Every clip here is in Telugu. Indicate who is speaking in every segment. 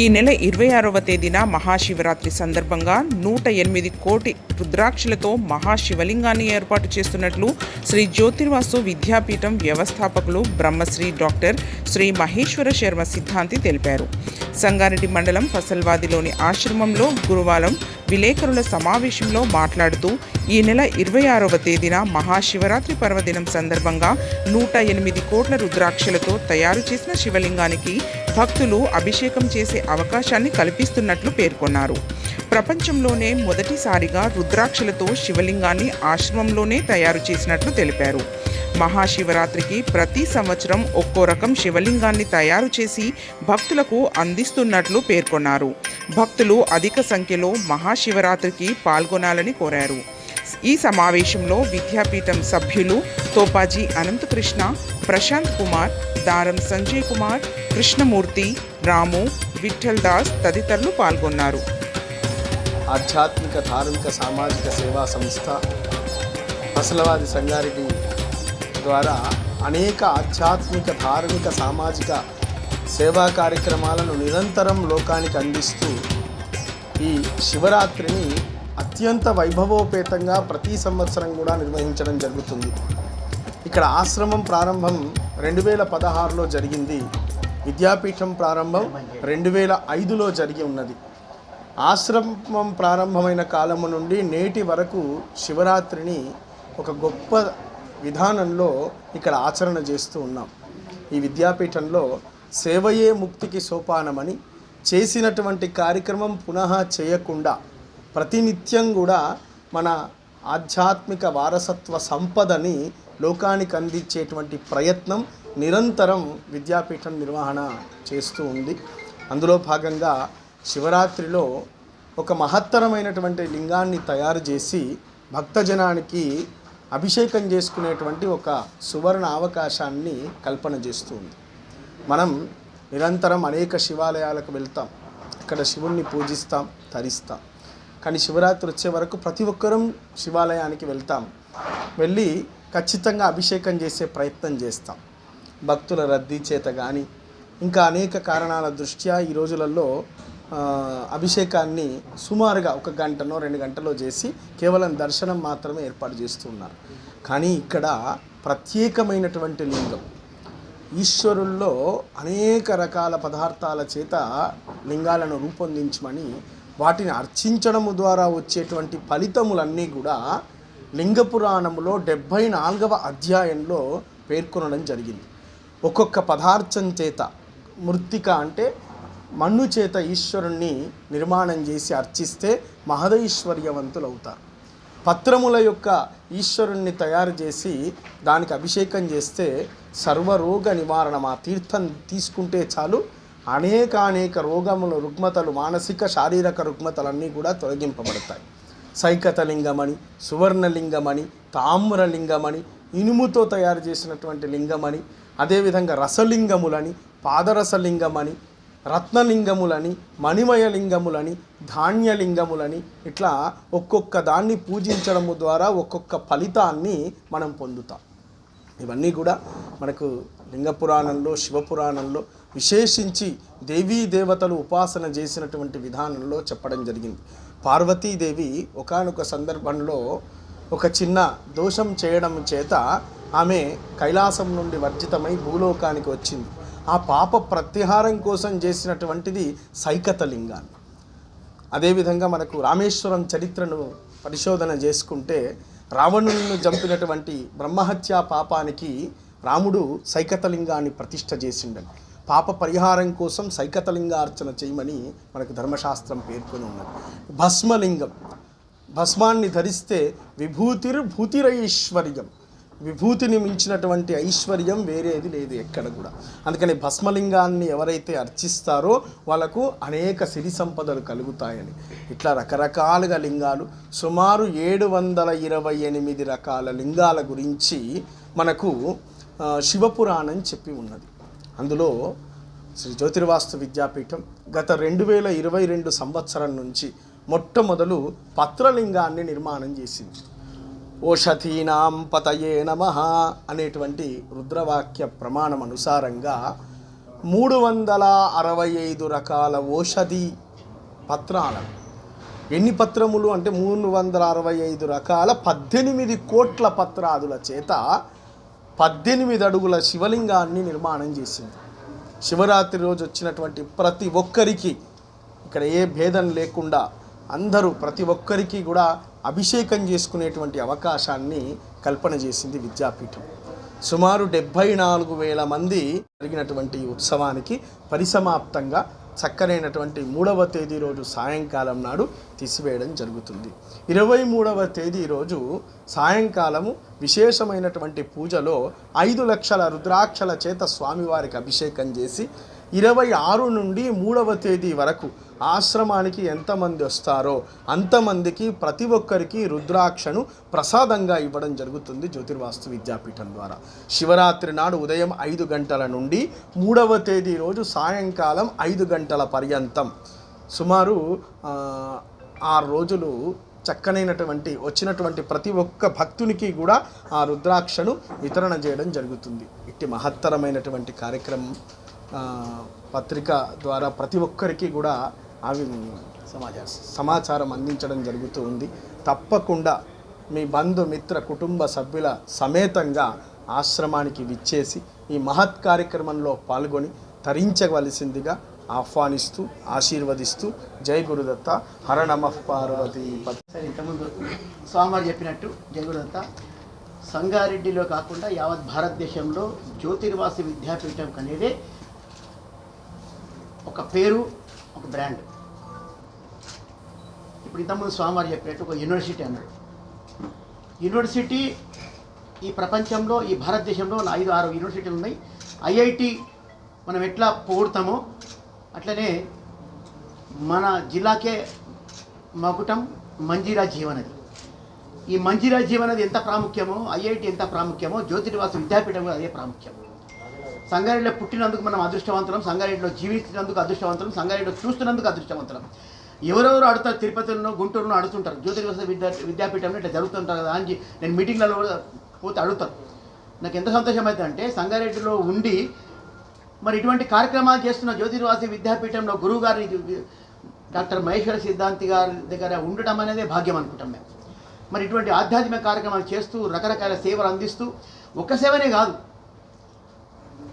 Speaker 1: ఈ నెల ఇరవై ఆరవ తేదీన మహాశివరాత్రి సందర్భంగా నూట ఎనిమిది కోటి రుద్రాక్షలతో మహాశివలింగాన్ని ఏర్పాటు చేస్తున్నట్లు శ్రీ జ్యోతిర్వాసు విద్యాపీఠం వ్యవస్థాపకులు బ్రహ్మశ్రీ డాక్టర్ శ్రీ మహేశ్వర శర్మ సిద్ధాంతి తెలిపారు. సంగారెడ్డి మండలం ఫసల్వాదిలోని ఆశ్రమంలో గురువారం విలేకరుల సమావేశంలో మాట్లాడుతూ ఈ నెల ఇరవై ఆరవ తేదీన మహాశివరాత్రి పర్వదినం సందర్భంగా నూట ఎనిమిది కోట్ల రుద్రాక్షలతో తయారు చేసిన శివలింగానికి భక్తులు అభిషేకం చేసే అవకాశాన్ని కల్పిస్తున్నట్లు పేర్కొన్నారు. ప్రపంచంలోనే మొదటిసారిగా రుద్రాక్షలతో శివలింగాన్ని ఆశ్రమంలోనే తయారు చేసినట్లు తెలిపారు. మహాశివరాత్రికి ప్రతి సంవత్సరం ఒక్కో రకం శివలింగాన్ని తయారు చేసి భక్తులకు అందిస్తున్నట్లు పేర్కొన్నారు. భక్తులు అధిక సంఖ్యలో మహాశివరాత్రికి పాల్గొనాలని కోరారు. ఈ సమావేశంలో విద్యాపీఠం సభ్యులు తోపాజీ అనంతకృష్ణ ప్రశాంత్ కుమార్ దారం సంజయ్ కుమార్ కృష్ణమూర్తి రాము విఠల్ దాస్ తదితరులు పాల్గొన్నారు.
Speaker 2: ఆధ్యాత్మిక ధార్మిక సామాజిక సేవా సంస్థ ఫసలవాది సంగారెడ్డి ద్వారా అనేక ఆధ్యాత్మిక ధార్మిక సామాజిక సేవా కార్యక్రమాలను నిరంతరం లోకానికి అందిస్తూ ఈ శివరాత్రిని అత్యంత వైభవోపేతంగా ప్రతి సంవత్సరం కూడా నిర్వహించడం జరుగుతుంది. ఇక్కడ ఆశ్రమం ప్రారంభం రెండు వేల పదహారులో జరిగింది. విద్యాపీఠం ప్రారంభం రెండు వేల ఐదులో జరిగి ఉన్నది. ఆశ్రమం ప్రారంభమైన కాలము నుండి నేటి వరకు శివరాత్రిని ఒక గొప్ప విధానంలో ఇక్కడ ఆచరణ చేస్తూ ఉన్నాం. ఈ విద్యాపీఠంలో సేవయే ముక్తికి సోపానమని చేసినటువంటి కార్యక్రమం పునః చేయకుండా ప్రతినిత్యం కూడా మన ఆధ్యాత్మిక వారసత్వ సంపదని లోకానికి అందించేటువంటి ప్రయత్నం నిరంతరం విద్యాపీఠం నిర్వహణ చేస్తూ ఉంది. అందులో భాగంగా శివరాత్రిలో ఒక మహత్తరమైనటువంటి లింగాన్ని తయారు చేసి భక్తజనానికి అభిషేకం చేసుకునేటువంటి ఒక సువర్ణ అవకాశాన్ని కల్పన చేస్తుంది. మనం నిరంతరం అనేక శివాలయాలకు వెళ్తాం. ఇక్కడ శివుణ్ణి పూజిస్తాం తరిస్తాం. కానీ శివరాత్రి వచ్చే వరకు ప్రతి ఒక్కరం శివాలయానికి వెళ్తాం. వెళ్ళి ఖచ్చితంగా అభిషేకం చేసే ప్రయత్నం చేస్తాం. భక్తుల రద్దీ చేత కానీ ఇంకా అనేక కారణాల దృష్ట్యా ఈ రోజులలో అభిషేకాన్ని సుమారుగా ఒక గంటనో రెండు గంటలో చేసి కేవలం దర్శనం మాత్రమే ఏర్పాటు చేస్తున్నారు. కానీ ఇక్కడ ప్రత్యేకమైనటువంటి లింగం. ఈశ్వరుల్లో అనేక రకాల పదార్థాల చేత లింగాలను రూపొందించమని వాటిని అర్చించడము ద్వారా వచ్చేటువంటి ఫలితములన్నీ కూడా లింగ పురాణములో డెబ్భై నాలుగవ అధ్యాయంలో పేర్కొనడం జరిగింది. ఒక్కొక్క పదార్థం చేత మృత్తిక అంటే మన్ను చేత ఈశ్వరుణ్ణి నిర్మాణం చేసి అర్చిస్తే మహదైశ్వర్యవంతులు అవుతారు పత్రముల యొక్క ఈశ్వరుణ్ణి తయారు చేసి దానికి అభిషేకం చేస్తే సర్వరోగ నివారణ ఆ తీర్థం తీసుకుంటే చాలు. అనేక అనేక రోగములు రుగ్మతలు మానసిక శారీరక రుగ్మతలన్నీ కూడా తొలగింపబడతాయి. సైకతలింగమని సువర్ణలింగమని తామ్రలింగమని ఇనుముతో తయారు చేసినటువంటి లింగమని అదేవిధంగా రసలింగములని పాదరసలింగమని రత్నలింగములని మణిమయలింగములని ధాన్యలింగములని ఇట్లా ఒక్కొక్క దాన్ని పూజించడము ద్వారా ఒక్కొక్క ఫలితాన్ని మనం పొందుతాం. ఇవన్నీ కూడా మనకు లింగ పురాణంలో శివపురాణంలో విశేషించి దేవీ దేవతలు ఉపాసన చేసినటువంటి విధానంలో చెప్పడం జరిగింది. పార్వతీదేవి ఒకానొక సందర్భంలో ఒక చిన్న దోషం చేయడం చేత ఆమె కైలాసం నుండి వర్జితమై భూలోకానికి వచ్చింది. ఆ పాప ప్రత్యహారం కోసం చేసినటువంటిది సైకతలింగాన్ని అదేవిధంగా మనకు రామేశ్వరం చరిత్రను పరిశోధన చేసుకుంటే రావణులను చంపినటువంటి బ్రహ్మహత్యా పాపానికి రాముడు సైకతలింగాన్ని ప్రతిష్ట చేసిండని పాప పరిహారం కోసం సైకతలింగార్చన చేయమని మనకు ధర్మశాస్త్రం పేర్కొని ఉన్నది. భస్మలింగం భస్మాన్ని ధరిస్తే విభూతిర్ భూతిరైశ్వర్యం విభూతిని మించినటువంటి ఐశ్వర్యం వేరేది లేదు ఎక్కడ కూడా. అందుకని భస్మలింగాన్ని ఎవరైతే అర్చిస్తారో వాళ్ళకు అనేక సిరి సంపదలు కలుగుతాయని. ఇట్లా రకరకాలుగా లింగాలు సుమారు ఏడు వందల ఇరవై ఎనిమిది రకాల లింగాల గురించి మనకు శివపురాణం చెప్పి ఉన్నది. అందులో శ్రీ జ్యోతిర్వాస్తు విద్యాపీఠం గత రెండు వేల ఇరవై రెండు సంవత్సరం నుంచి మొట్టమొదలు పత్రలింగాన్ని నిర్మాణం చేసింది. ఓషధీనాం పతయే నమ అనేటువంటి రుద్రవాక్య ప్రమాణం అనుసారంగా మూడు వందల అరవై ఐదు రకాల ఓషధి పత్రాలను ఎన్ని పత్రములు అంటే మూడు వందల అరవై ఐదు రకాల పద్దెనిమిది కోట్ల పత్రాదుల చేత పద్దెనిమిది అడుగుల శివలింగాన్ని నిర్మాణం చేసింది. శివరాత్రి రోజు వచ్చినటువంటి ప్రతి ఒక్కరికి ఇక్కడ ఏ భేదం లేకుండా అందరూ ప్రతి ఒక్కరికి కూడా అభిషేకం చేసుకునేటువంటి అవకాశాన్ని కల్పన చేసింది విద్యాపీఠం. సుమారు డెబ్భై నాలుగు వేల మంది జరిగినటువంటి ఈ ఉత్సవానికి పరిసమాప్తంగా చక్కనైనటువంటి మూడవ తేదీ రోజు సాయంకాలం నాడు తీసివేయడం జరుగుతుంది. ఇరవై మూడవ తేదీ రోజు సాయంకాలము విశేషమైనటువంటి పూజలో ఐదు లక్షల రుద్రాక్షల చేత స్వామివారికి అభిషేకం చేసి ఇరవై ఆరు నుండి మూడవ తేదీ వరకు ఆశ్రమానికి ఎంతమంది వస్తారో అంతమందికి ప్రతి ఒక్కరికి రుద్రాక్షను ప్రసాదంగా ఇవ్వడం జరుగుతుంది జ్యోతిర్వాస్తు విద్యాపీఠం ద్వారా. శివరాత్రి నాడు ఉదయం ఐదు గంటల నుండి మూడవ తేదీ రోజు సాయంకాలం ఐదు గంటల పర్యంతం. సుమారు ఆరు రోజులు చక్కనైనటువంటి వచ్చినటువంటి ప్రతి ఒక్క భక్తునికి కూడా ఆ రుద్రాక్షను వితరణ చేయడం జరుగుతుంది. ఇట్టి మహత్తరమైనటువంటి కార్యక్రమం పత్రిక ద్వారా ప్రతి ఒక్కరికి కూడా అవి సమాచారం సమాచారం అందించడం జరుగుతూ ఉంది. తప్పకుండా మీ బంధు మిత్ర కుటుంబ సభ్యుల సమేతంగా ఆశ్రమానికి విచ్చేసి ఈ మహత్ కార్యక్రమంలో పాల్గొని తరించవలసిందిగా ఆహ్వానిస్తూ ఆశీర్వదిస్తూ జై గురుదత్త హర నమ పార్వతి
Speaker 3: ఇంతకుముందు స్వామివారు చెప్పినట్టు జయగురుదత్త సంగారెడ్డిలో కాకుండా యావత్ భారతదేశంలో జ్యోతిర్వాసి విద్యాపీఠం అనేది ఒక పేరు ఒక బ్రాండ్ ఇప్పుడు ఇంతకుముందు స్వామివారు చెప్పినట్టు ఒక యూనివర్సిటీ అన్నాడు. యూనివర్సిటీ ఈ ప్రపంచంలో ఈ భారతదేశంలో ఐదు ఆరు యూనివర్సిటీలు ఉన్నాయి. ఐఐటి మనం ఎట్లా పొగుడతామో అట్లనే మన జిల్లాకే మకుటం మంజీరా జీవనది ఈ మంజీరా జీవనది ఎంత ప్రాముఖ్యమో ఐఐటి ఎంత ప్రాముఖ్యమో జ్యోతిర్వాస విద్యాపీఠం కూడా అదే ప్రాముఖ్యం సంగారెడ్డిలో పుట్టినందుకు మనం అదృష్టవంతులం సంగారెడ్డిలో జీవించినందుకు అదృష్టవంతులం సంగారెడ్డిలో చూస్తున్నందుకు అదృష్టవంతులం. ఎవరెవరు అడుగుతారు తిరుపతిలో గుంటూరులో అడుగుతుంటారు జ్యోతిర్వాస విద్యా విద్యాపీఠంలో ఇట్లా జరుగుతుంటారు కదా అని నేను మీటింగ్లలో పోతే అడుగుతాను నాకు ఎంత సంతోషం అయితే అంటే సంగారెడ్డిలో ఉండి మరి ఇటువంటి కార్యక్రమాలు చేస్తున్న జ్యోతిర్వాసి విద్యాపీఠంలో గురువు గారి డాక్టర్ మహేశ్వర సిద్ధాంతి గారి దగ్గర ఉండటం అనేదే భాగ్యం అనుకుంటాం మేము. మరి ఇటువంటి ఆధ్యాత్మిక కార్యక్రమాలు చేస్తూ రకరకాల సేవలు అందిస్తూ ఒక్క సేవనే కాదు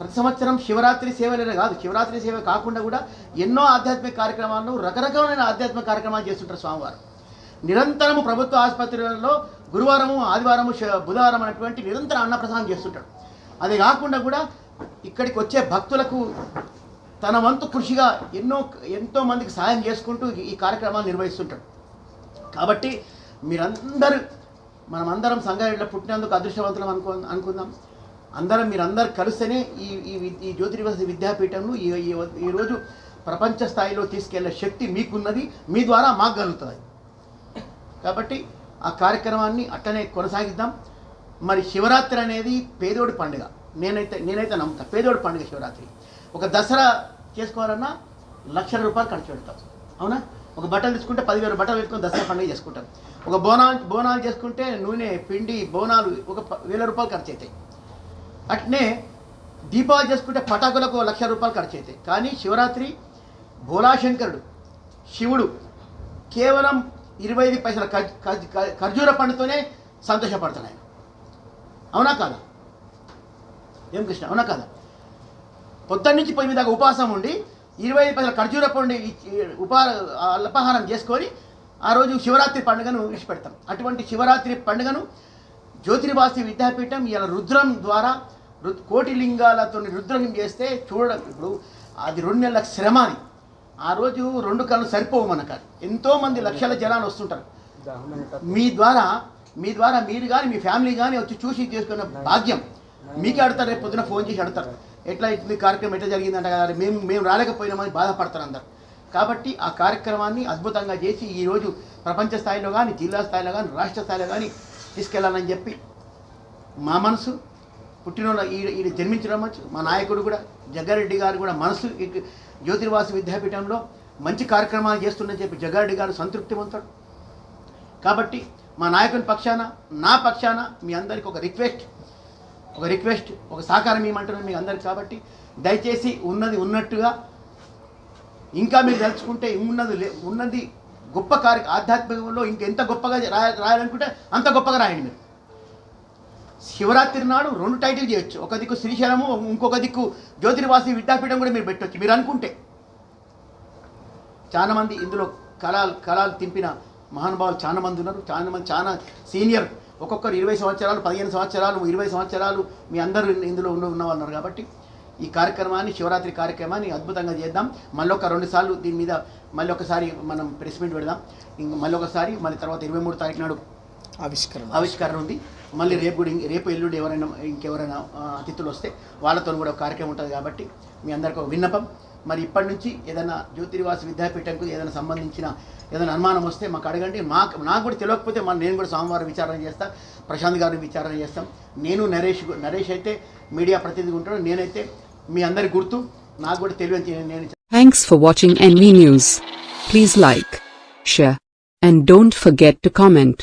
Speaker 3: ప్రతి సంవత్సరం శివరాత్రి సేవలనే కాదు శివరాత్రి సేవ కాకుండా కూడా ఎన్నో ఆధ్యాత్మిక కార్యక్రమాలను రకరకాలైన ఆధ్యాత్మిక కార్యక్రమాలు చేస్తుంటారు స్వామివారు. నిరంతరము ప్రభుత్వ ఆసుపత్రులలో గురువారము ఆదివారము బుధవారం అనేటువంటి నిరంతరం అన్నప్రసాదం చేస్తుంటాడు అది కాకుండా కూడా ఇక్కడికి వచ్చే భక్తులకు తన వంతు కృషిగా ఎన్నో ఎంతో మందికి సాయం చేసుకుంటూ ఈ కార్యక్రమాలు నిర్వహిస్తుంటాడు కాబట్టి మీరందరూ మనమందరం సంగారెడ్డిలో పుట్టినందుకు అదృష్టవంతులం అనుకో అనుకుందాం. అందరం మీరందరూ కలిస్తేనే ఈ ఈ జ్యోతిర్వసతి విద్యాపీఠంలో విద్యాపీఠంను ఈ ఈ- ఈరోజు ప్రపంచ స్థాయిలో తీసుకెళ్ళే శక్తి మీకున్నది మీ ద్వారా మాకు కలుగుతుంది కాబట్టి ఆ కార్యక్రమాన్ని అట్టనే కొనసాగిద్దాం. మరి శివరాత్రి అనేది పేదోడి పండుగ. నేనైతే నేనైతే నమ్ముతా. పేదోడి పండుగ శివరాత్రి. ఒక దసరా చేసుకోవాలన్నా లక్షల రూపాయలు ఖర్చు పెడతాం. అవునా? ఒక బట్టలు తీసుకుంటే పదివేల బట్టలు పెట్టుకుని దసరా పండుగ చేసుకుంటాం. ఒక బోనాలు బోనాలు చేసుకుంటే నూనె పిండి బోనాలు ఒక వేల రూపాయలు ఖర్చు అవుతాయి అట్నే దీపావళి చేసుకుంటే పటాకులకు లక్ష రూపాయలు ఖర్చు అవుతాయి కానీ శివరాత్రి భోలాశంకరుడు శివుడు కేవలం ఇరవై ఐదు పైసల ఖర్జూర పండుతోనే సంతోషపడతాడు ఆయన అవునా కాదా? ఏం కృష్ణ అవునా కాదా? పొద్దున్న నుంచి పొయ్యి మీద ఉపాసం ఉండి ఇరవై ఐదు పైసల ఖర్జూర పండు ఉపా అల్పహారం చేసుకొని ఆ రోజు శివరాత్రి పండుగను విడిచిపెడతాం. అటువంటి శివరాత్రి పండుగను జ్యోతిర్వాసి విద్యాపీఠం ఇలా రుద్రం ద్వారా కోటి లింగాలతో రుద్రం చేస్తే చూడడం. ఇప్పుడు అది రెండు నెలల శ్రమ అని ఆ రోజు రెండు కళ్ళు సరిపోవు మనకు ఎంతోమంది లక్షల జనాలు వస్తుంటారు. మీ ద్వారా మీ ద్వారా మీరు కానీ మీ ఫ్యామిలీ కానీ వచ్చి చూసి చేసుకున్న భాగ్యం. మీకే అడతారు రేపు పొద్దున ఫోన్ చేసి అడతారు. ఎట్లా మీ కార్యక్రమం ఎట్లా జరిగిందంట కదా మేము మేము రాలేకపోయినామని బాధపడతారు అందరు. కాబట్టి ఆ కార్యక్రమాన్ని అద్భుతంగా చేసి ఈరోజు ప్రపంచ స్థాయిలో కానీ జిల్లా స్థాయిలో కానీ రాష్ట్ర స్థాయిలో కానీ తీసుకెళ్ళాలని చెప్పి మా మనసు పుట్టినోళ్ళ ఈ ఈడ జన్మించడం వచ్చు మా నాయకుడు కూడా జగ్గారెడ్డి గారు కూడా మనసు ఈ విద్యాపీఠంలో మంచి కార్యక్రమాలు చేస్తుందని చెప్పి జగ్గారెడ్డి గారు సంతృప్తి పొందుతాడు కాబట్టి మా నాయకుని పక్షాన నా పక్షాన మీ అందరికి ఒక రిక్వెస్ట్ ఒక రిక్వెస్ట్ ఒక సహకారం ఇవ్వమంటున్నాను మీ అందరికి కాబట్టి దయచేసి ఉన్నది ఉన్నట్టుగా ఇంకా మీరు తలుచుకుంటే ఉన్నది లే- ఉన్నది గొప్ప కార్య ఆధ్యాత్మికంలో ఇంకెంత గొప్పగా రాయాలనుకుంటే అంత గొప్పగా రాయండి మీరు. శివరాత్రి నాడు రెండు టైటిల్ చేయొచ్చు. ఒక దిక్కు శ్రీశైలము ఇంకొక దిక్కు జ్యోతిర్వాసి విద్యాపీఠం కూడా మీరు పెట్టొచ్చు. మీరు అనుకుంటే. చాలా మంది ఇందులో కళాలు కళాలు తింపిన మహానుభావులు చాలా మంది ఉన్నారు. చాలా మంది చాలా సీనియర్. ఒక్కొక్కరు ఇరవై సంవత్సరాలు పదిహేను సంవత్సరాలు ఇరవై సంవత్సరాలు మీ అందరూ ఇందులో ఉన్న వాళ్ళు ఉన్నారు కాబట్టి ఈ కార్యక్రమాన్ని శివరాత్రి కార్యక్రమాన్ని అద్భుతంగా చేద్దాం. మళ్ళీ ఒక రెండు సార్లు దీని మీద మళ్ళీ ఒకసారి మనం ప్రెస్ మీట్ పెడదాం. ఇంక మళ్ళీ ఒకసారి మళ్ళీ తర్వాత ఇరవై మూడు తారీఖు నాడు
Speaker 2: ఆవిష్కరణ.
Speaker 3: ఆవిష్కరణ ఉంది. మళ్ళీ రేపు కూడా రేపు ఎల్లుండి ఎవరైనా ఇంకెవరైనా అతిథులు వస్తే వాళ్ళతో కూడా ఒక కార్యక్రమం ఉంటుంది కాబట్టి మీ అందరికీ ఒక విన్నపం. మరి ఇప్పటి నుంచి ఏదైనా జ్యోతిర్వాస విద్యాపీఠంకు ఏదైనా సంబంధించిన ఏదైనా అనుమానం వస్తే మాకు అడగండి. మాకు నాకు కూడా తెలియకపోతే మన నేను కూడా సోమవారం విచారణ చేస్తా ప్రశాంత్ గారిని విచారణ చేస్తాం. నేను నరేష్ గు- నరేష్ అయితే మీడియా ప్రతినిధి ఉంటాడు నేనైతే మీ అందరి గుర్తు నాకు కూడా తెలియని నేను
Speaker 4: thanks for watching NV news please like share and don't forget to comment